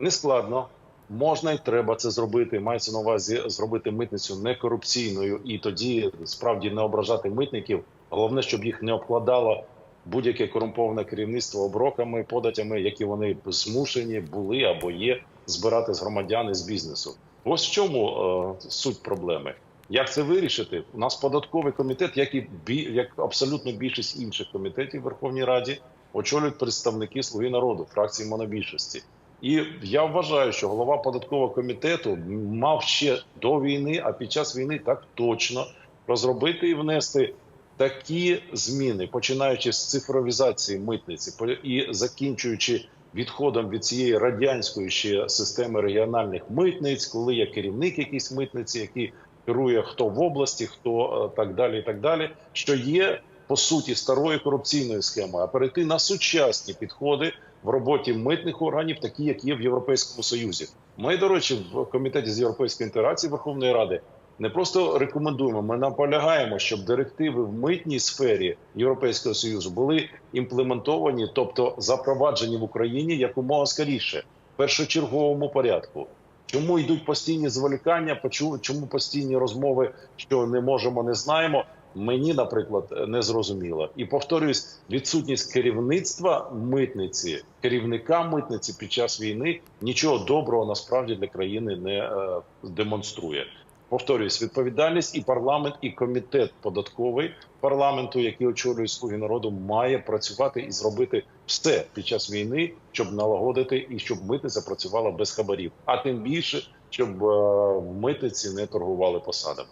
Не складно. Можна і треба це зробити. Мається на увазі зробити митницю некорупційною і тоді справді не ображати митників. Головне, щоб їх не обкладало будь-яке корумповане керівництво оброками, податями, які вони змушені були або є збирати з громадян і з бізнесу. Ось в чому е, суть проблеми. Як це вирішити? У нас податковий комітет, як і як абсолютно більшість інших комітетів в Верховній Раді, очолюють представники Слуги народу, фракції монобільшості. І я вважаю, що голова податкового комітету мав ще до війни, а під час війни так точно розробити і внести такі зміни, починаючи з цифровізації митниці і закінчуючи відходом від цієї радянської ще системи регіональних митниць, коли є керівник якийсь митниці, який керує хто в області, хто е, так далі, і так далі, що є по суті старою корупційною схемою, а перейти на сучасні підходи в роботі митних органів, такі як є в Європейському Союзі. Ми, до речі, в комітеті з європейської інтеграції Верховної Ради не просто рекомендуємо, ми наполягаємо, щоб директиви в митній сфері Європейського союзу були імплементовані, тобто запроваджені в Україні якомога скоріше, в першочерговому порядку. Чому йдуть постійні зволікання? Чому постійні розмови, що не можемо, не знаємо? Мені, наприклад, не зрозуміло. І повторюсь, відсутність керівництва митниці, керівника митниці під час війни нічого доброго насправді для країни не е, демонструє. Повторюсь, відповідальність і парламент, і комітет податковий парламенту, який очолює слуги народу, має працювати і зробити все під час війни, щоб налагодити і щоб митниця працювала без хабарів. А тим більше, щоб е, митниці не торгували посадами.